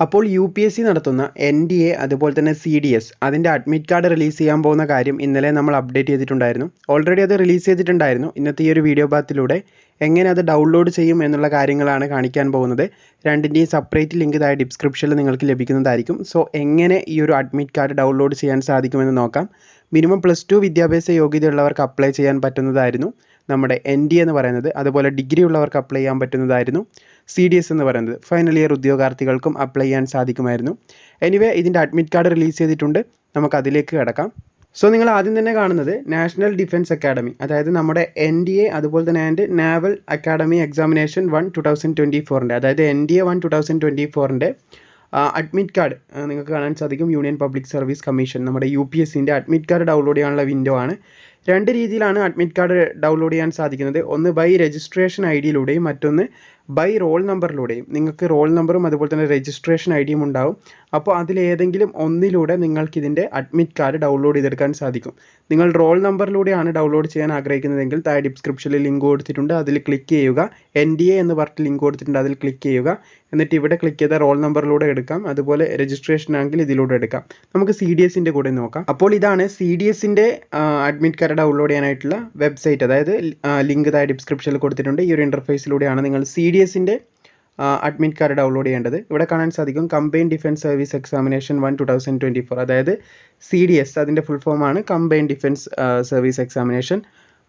അപ്പോൾ U P S C നടത്തുന്ന N D A അതുപോലെ തന്നെ സി ഡി എസ് അതിന്റെ അഡ്മിറ്റ് കാർഡ് റിലീസ് ചെയ്യാൻ പോകുന്ന കാര്യം ഇന്നലെ നമ്മൾ അപ്ഡേറ്റ് ചെയ്തിട്ടുണ്ടായിരുന്നു. ഓൾറെഡി അത് റിലീസ് ചെയ്തിട്ടുണ്ടായിരുന്നു. ഇന്നത്തെ ഈ ഒരു വീഡിയോ പാത്തിലൂടെ എങ്ങനെ അത് ഡൗൺലോഡ് ചെയ്യും എന്നുള്ള കാര്യങ്ങളാണ് കാണിക്കാൻ പോകുന്നത്. രണ്ടിന്റെയും സെപ്പറേറ്റ് ലിങ്ക് ഇതായ ഡിസ്ക്രിപ്ഷനിൽ നിങ്ങൾക്ക് ലഭിക്കുന്നതായിരിക്കും. സോ എങ്ങനെ ഈ ഒരു അഡ്മിറ്റ് കാർഡ് ഡൗൺലോഡ് ചെയ്യാൻ സാധിക്കുമെന്ന് നോക്കാം. മിനിമം പ്ലസ് ടു വിദ്യാഭ്യാസ യോഗ്യതയുള്ളവർക്ക് അപ്ലൈ ചെയ്യാൻ പറ്റുന്നതായിരുന്നു. നമ്മുടെ എൻ ഡി എന്ന് പറയുന്നത് അതുപോലെ ഡിഗ്രി ഉള്ളവർക്ക് അപ്ലൈ ചെയ്യാൻ പറ്റുന്നതായിരുന്നു. സി ഡി എസ് എന്ന് പറയുന്നത് ഫൈനൽ ഇയർ ഉദ്യോഗാർത്ഥികൾക്കും അപ്ലൈ ചെയ്യാൻ സാധിക്കുമായിരുന്നു. എനിവേ ഇതിന്റെ അഡ്മിറ്റ് കാർഡ് റിലീസ് ചെയ്തിട്ടുണ്ട്. നമുക്ക് അതിലേക്ക് കിടക്കാം. സോ നിങ്ങൾ ആദ്യം തന്നെ കാണുന്നത് നാഷണൽ ഡിഫൻസ് അക്കാഡമി അതായത് നമ്മുടെ എൻ ഡി എ അതുപോലെ തന്നെ and naval academy examination one two thousand twenty ഫോറിന്റെ അതായത് N D A one two thousand twenty ഫോറിന്റെ അഡ്മിറ്റ് കാർഡ് നിങ്ങൾക്ക് കാണാൻ സാധിക്കും. യൂണിയൻ പബ്ലിക് സർവീസ് കമ്മീഷൻ നമ്മുടെ യു പി എസ് സിന്റെ അഡ്മിറ്റ് കാർഡ് ഡൗൺലോഡ് ചെയ്യാനുള്ള വിൻഡോ ആണ്. രണ്ട് രീതിയിലാണ് അഡ്മിറ്റ് കാർഡ് ഡൗൺലോഡ് ചെയ്യാൻ സാധിക്കുന്നത്. ഒന്ന് ബൈ രജിസ്ട്രേഷൻ ഐ ഡിയിലൂടെയും മറ്റൊന്ന് ബൈ റോൾ നമ്പറിലൂടെയും നിങ്ങൾക്ക് റോൾ നമ്പറും അതുപോലെ തന്നെ രജിസ്ട്രേഷൻ ഐ ഡിയും ഉണ്ടാവും. അപ്പോൾ അതിലേതെങ്കിലും ഒന്നിലൂടെ നിങ്ങൾക്ക് ഇതിന്റെ അഡ്മിറ്റ് കാർഡ് ഡൗൺലോഡ് ചെയ്തെടുക്കാൻ സാധിക്കും. നിങ്ങൾ റോൾ നമ്പറിലൂടെയാണ് ഡൗൺലോഡ് ചെയ്യാൻ ആഗ്രഹിക്കുന്നതെങ്കിൽ താഴെ ഡിസ്ക്രിപ്ഷനിൽ ലിങ്ക് കൊടുത്തിട്ടുണ്ട്. അതിൽ ക്ലിക്ക് ചെയ്യുക. എൻ ഡി എ എന്ന് പറഞ്ഞിട്ട് ലിങ്ക് കൊടുത്തിട്ടുണ്ട്. അതിൽ ക്ലിക്ക് ചെയ്യുക. എന്നിട്ട് ഇവിടെ ക്ലിക്ക് ചെയ്ത റോൾ നമ്പറിലൂടെ എടുക്കാം. അതുപോലെ രജിസ്ട്രേഷൻ ആണെങ്കിൽ ഇതിലൂടെ എടുക്കാം. നമുക്ക് സി ഡി എസിന്റെ കൂടെ നോക്കാം. അപ്പോൾ ഇതാണ് സി ഡി എസിന്റെ അഡ്മിറ്റ് കാർഡ് ഡൗൺലോഡ് ചെയ്യാനായിട്ടുള്ള വെബ്സൈറ്റ് അതായത് ലിങ്ക് താഴെ ഡിസ്ക്രിപ്ഷനിൽ കൊടുത്തിട്ടുണ്ട്. ഈ ഒരു ഇന്റർഫേസിലൂടെയാണ് നിങ്ങൾ സി ഡി എസിന്റെ അഡ്മിറ്റ് കാർഡ് ഡൗൺലോഡ് ചെയ്യേണ്ടത്. ഇവിടെ കാണാൻ സാധിക്കും combine defence service examination one two thousand twenty four അതായത് സി ഡി എസ് അതിന്റെ ഫുൾ ഫോമാണ് കമ്പൈൻ ഡിഫൻസ് സർവീസ് എക്സാമിനേഷൻ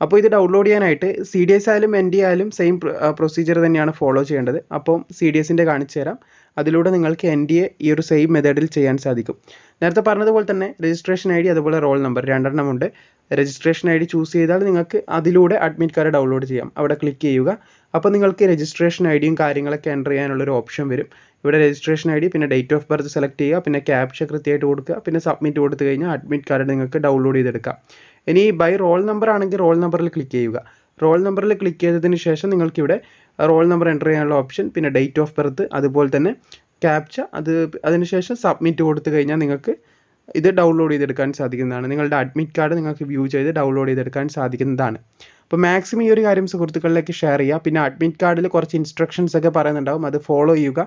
അപ്പോൾ ഇത് ഡൗൺലോഡ് ചെയ്യാനായിട്ട് സി ഡി എസ് ആയാലും എൻ ഡി ആയാലും സെയിം പ്രൊസീജിയർ തന്നെയാണ് ഫോളോ ചെയ്യേണ്ടത്. അപ്പം സി ഡി എസിന്റെ കാണിച്ചു തരാം. അതിലൂടെ നിങ്ങൾക്ക് എൻ ഡി എ ഈ ഒരു സെയിം മെത്തേഡിൽ ചെയ്യാൻ സാധിക്കും. നേരത്തെ പറഞ്ഞതുപോലെ തന്നെ രജിസ്ട്രേഷൻ ഐ ഡി അതുപോലെ റോൾ നമ്പർ രണ്ടെണ്ണം ഉണ്ട്. രജിസ്ട്രേഷൻ ഐ ഡി ചൂസ് ചെയ്താൽ നിങ്ങൾക്ക് അതിലൂടെ അഡ്മിറ്റ് കാർഡ് ഡൗൺലോഡ് ചെയ്യാം. അവിടെ ക്ലിക്ക് ചെയ്യുക. അപ്പോൾ നിങ്ങൾക്ക് രജിസ്ട്രേഷൻ ഐ ഡിയും കാര്യങ്ങളൊക്കെ എന്റർ ചെയ്യാനുള്ളൊരു ഓപ്ഷൻ വരും. ഇവിടെ രജിസ്ട്രേഷൻ ഐ ഡി പിന്നെ ഡേറ്റ് ഓഫ് ബർത്ത് സെലക്ട് ചെയ്യുക പിന്നെ ക്യാപ്ഷ കൃത്യമായിട്ട് കൊടുക്കുക പിന്നെ സബ്മിറ്റ് കൊടുത്തു കഴിഞ്ഞാൽ അഡ്മിറ്റ് കാർഡ് നിങ്ങൾക്ക് ഡൗൺലോഡ് ചെയ്തെടുക്കാം. ഇനി ബൈ റോൾ നമ്പർ ആണെങ്കിൽ റോൾ നമ്പറിൽ ക്ലിക്ക് ചെയ്യുക. റോൾ നമ്പറിൽ ക്ലിക്ക് ചെയ്തതിന് ശേഷം നിങ്ങൾക്കിവിടെ റോൾ നമ്പർ എന്റർ ചെയ്യാനുള്ള ഓപ്ഷൻ പിന്നെ ഡേറ്റ് ഓഫ് ബർത്ത് അതുപോലെ തന്നെ ക്യാപ്ച അത് അതിനുശേഷം സബ്മിറ്റ് കൊടുത്തു കഴിഞ്ഞാൽ നിങ്ങൾക്ക് ഇത് ഡൗൺലോഡ് ചെയ്തെടുക്കാൻ സാധിക്കുന്നതാണ്. നിങ്ങളുടെ അഡ്മിറ്റ് കാർഡ് നിങ്ങൾക്ക് വ്യൂ ചെയ്ത് ഡൗൺലോഡ് ചെയ്തെടുക്കാൻ സാധിക്കുന്നതാണ്. അപ്പോൾ മാക്സിമം ഈ ഒരു കാര്യം സുഹൃത്തുക്കളിലേക്ക് ഷെയർ ചെയ്യുക. പിന്നെ അഡ്മിറ്റ് കാർഡിൽ കുറച്ച് ഇൻസ്ട്രക്ഷൻസ് ഒക്കെ പറയുന്നുണ്ടാവും. അത് ഫോളോ ചെയ്യുക.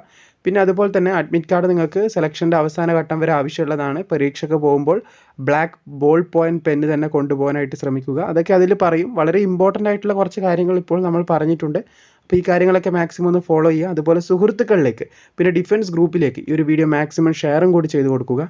പിന്നെ അതുപോലെ തന്നെ അഡ്മിറ്റ് കാർഡ് നിങ്ങൾക്ക് സെലക്ഷന്റെ അവസാന ഘട്ടം വരെ ആവശ്യമുള്ളതാണ്. പരീക്ഷയ്ക്ക് പോകുമ്പോൾ ബ്ലാക്ക് ബോൾ പോയിന്റ് പെന്ന് തന്നെ കൊണ്ടുപോകാനായിട്ട് ശ്രമിക്കുക. അതൊക്കെ അതിൽ പറയും. വളരെ ഇമ്പോർട്ടന്റ് ആയിട്ടുള്ള കുറച്ച് കാര്യങ്ങൾ ഇപ്പോൾ നമ്മൾ പറഞ്ഞിട്ടുണ്ട്. അപ്പോൾ ഈ കാര്യങ്ങളൊക്കെ മാക്സിമം ഒന്ന് ഫോളോ ചെയ്യുക. അതുപോലെ സുഹൃത്തുക്കളിലേക്ക് പിന്നെ ഡിഫൻസ് ഗ്രൂപ്പിലേക്ക് ഈ ഒരു വീഡിയോ മാക്സിമം ഷെയറും കൂടി ചെയ്ത് കൊടുക്കുക.